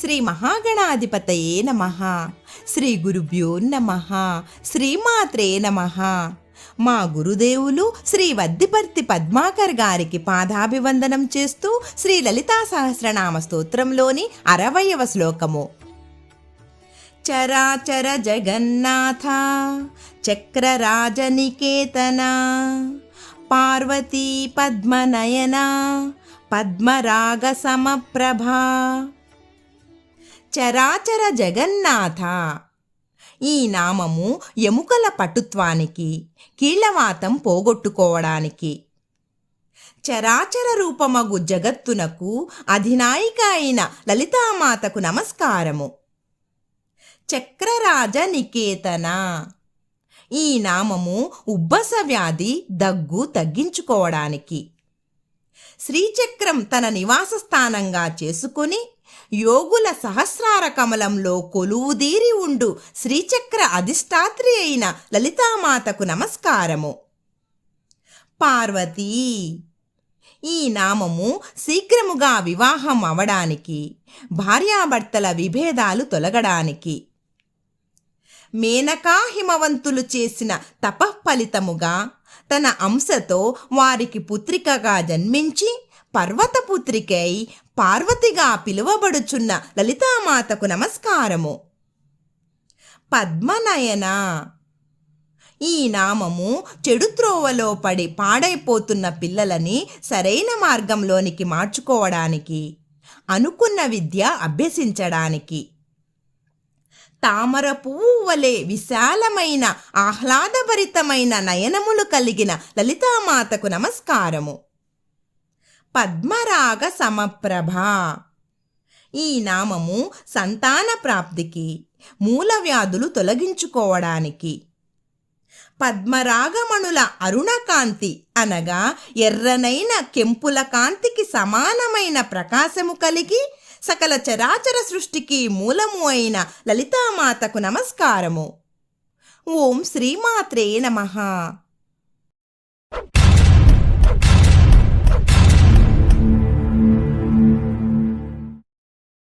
శ్రీ మహాగణాధిపతయే నమ. శ్రీ గురుభ్యో నమ. శ్రీమాత్రే నమ. మా గురుదేవులు శ్రీ వద్దిపర్తి పద్మాకర్ గారికి పాదాభివందనం చేస్తూ శ్రీ లలితా సహస్రనామ స్తోత్రంలోని అరవయవ శ్లోకము. చరాచర జగన్నాథ చక్రరాజనికేతన పార్వతీ పద్మనయన పద్మరాగ సమప్రభా చరాచర జగన్నాథ. ఈ నామము ఎముకల పటుత్వానికి కీళ్ళవాతం పోగొట్టుకోవడానికి. చరాచర రూపమగు జగత్తునకు అధినాయిక అయిన లలితామాతకు నమస్కారము. చక్రరాజ నికేతన. ఈ నామము ఉబ్బస వ్యాధి దగ్గు తగ్గించుకోవడానికి. శ్రీచక్రం తన నివాస స్థానంగా చేసుకుని యోగుల సహస్రార కమలంలో కొలువుదీరి ఉండు. శ్రీచక్ర అధిష్టాత్రి అయిన లలితామాతకు నమస్కారము. పార్వతీ ఈ నామము శీఘ్రముగా వివాహం అవడానికి భార్యాభర్తల విభేదాలు తొలగడానికి. మేనకా హిమవంతులు చేసిన తపఃఫలితముగా తన అంశతో వారికి పుత్రికగా జన్మించి పర్వతపుత్రికై పార్వతిగా పిలువబడుచున్న లలితామాతకు నమస్కారము. పద్మనయన ఈ నామము చెడు త్రోవలో పడి పాడైపోతున్న పిల్లలని సరైన మార్గంలోనికి మార్చుకోవడానికి అనుకున్న విద్య అభ్యసించడానికి. తామర పువ్వు వలె విశాలమైన ఆహ్లాదభరితమైన నయనములు కలిగిన లలితామాతకు నమస్కారము. పద్మరాగ సమప్రభ. ఈ నామము సంతాన ప్రాప్తికి మూల వ్యాధులు తొలగించుకోవడానికి. పద్మరాగమణుల అరుణకాంతి అనగా ఎర్రనైన కెంపుల కాంతికి సమానమైన ప్రకాశము కలిగి సకల చరాచర సృష్టికి మూలము అయిన లలితామాతకు నమస్కారము. ఓం శ్రీమాత్రే నమః.